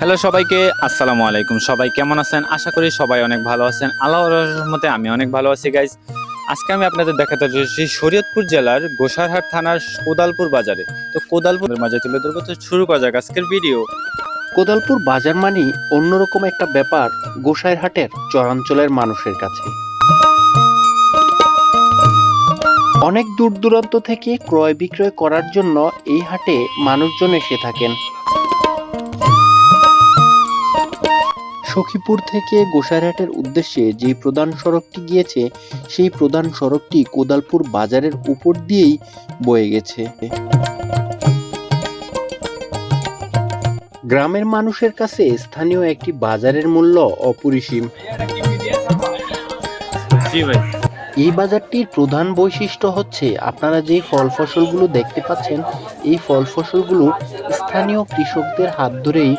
Hello সবাইকে, আসসালামু আলাইকুম। সবাই কেমন আছেন? আশা করি সবাই অনেক ভালো আছেন। আল্লাহর রহমতে আমি অনেক ভালো আছি গাইজ আজকে আমি আপনাদের দেখাতে চলেছি শরীয়তপুর জেলার গোসারহাট থানার কোদালপুর বাজারে। তো কোদালপুরের মাঝে তুলে ধরবো, তো শুরু করা যাক আজকের ভিডিও কোদালপুর বাজার মানি অন্যরকম একটা ব্যাপার গোসাইরহাটের চরাঞ্চলের মানুষের কাছে। অনেক দূর দূরান্ত থেকে ক্রয় বিক্রয় করার জন্য এই হাটে মানুষজন এসে থাকেন। সখীপুর থেকে গোসাইরহাটের উদ্দেশ্যে যে প্রধান সড়কটি গিয়েছে সেই প্রধান সড়কটি কোদালপুর বাজারের উপর দিয়েই বয়ে গেছে। গ্রামের মানুষের কাছে স্থানীয় একটি বাজারের মূল্য অপরিসীম। এই বাজারটির প্রধান বৈশিষ্ট্য হচ্ছে আপনারা যে ফল ফসলগুলো দেখতে পাচ্ছেন এই ফল ফসলগুলো স্থানীয় কৃষকদের হাত ধরেই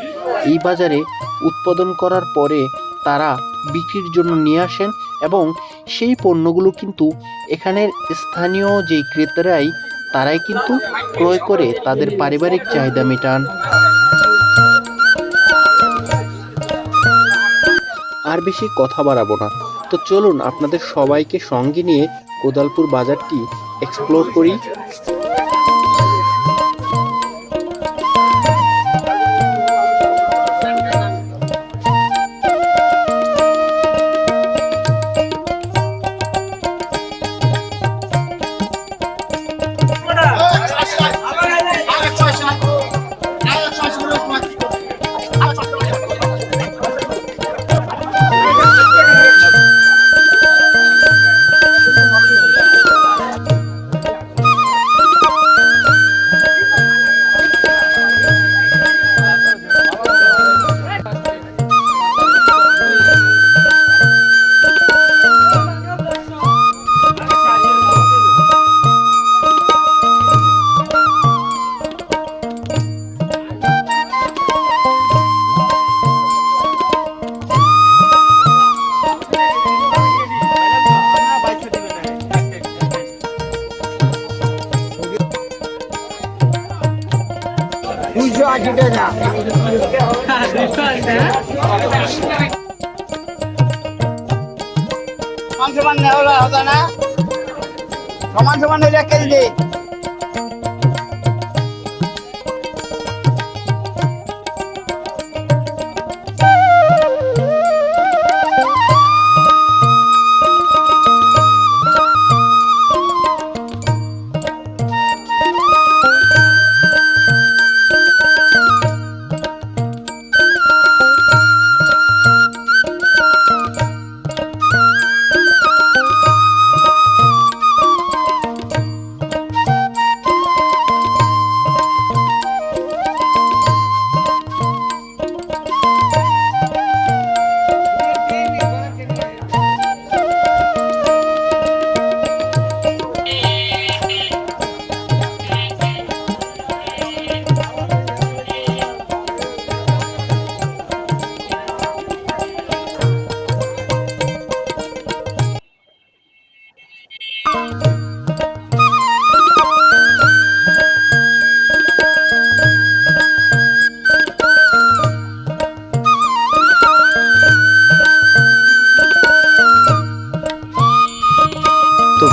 এই বাজারে উৎপাদন করার পরে তারা বিক্রির জন্য নিয়ে আসেন এবং সেই পণ্যগুলো কিন্তু এখানের স্থানীয় যে ক্রেতারাই, তারাই কিন্তু ক্রয় করে তাদের পারিবারিক চাহিদা মেটান। আর বেশি কথা বাড়াবো না। তো চলুন আপনাদের সবাইকে সঙ্গে নিয়ে কোদালপুর বাজারটি এক্সপ্লোর করি। দুইশো আশি টাকা সমান সমান সমান সমান হইলে কেজি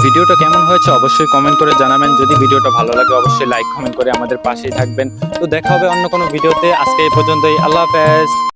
ভিডিওটা কেমন হয়েছে অবশ্যই কমেন্ট করে জানাবেন। যদি ভিডিওটা ভালো লাগে, অবশ্যই লাইক কমেন্ট করে আমাদের পাশেই থাকবেন। তো দেখা হবে অন্য কোনো ভিডিওতে। আজকে এই পর্যন্তই। আল্লাহ হাফেজ।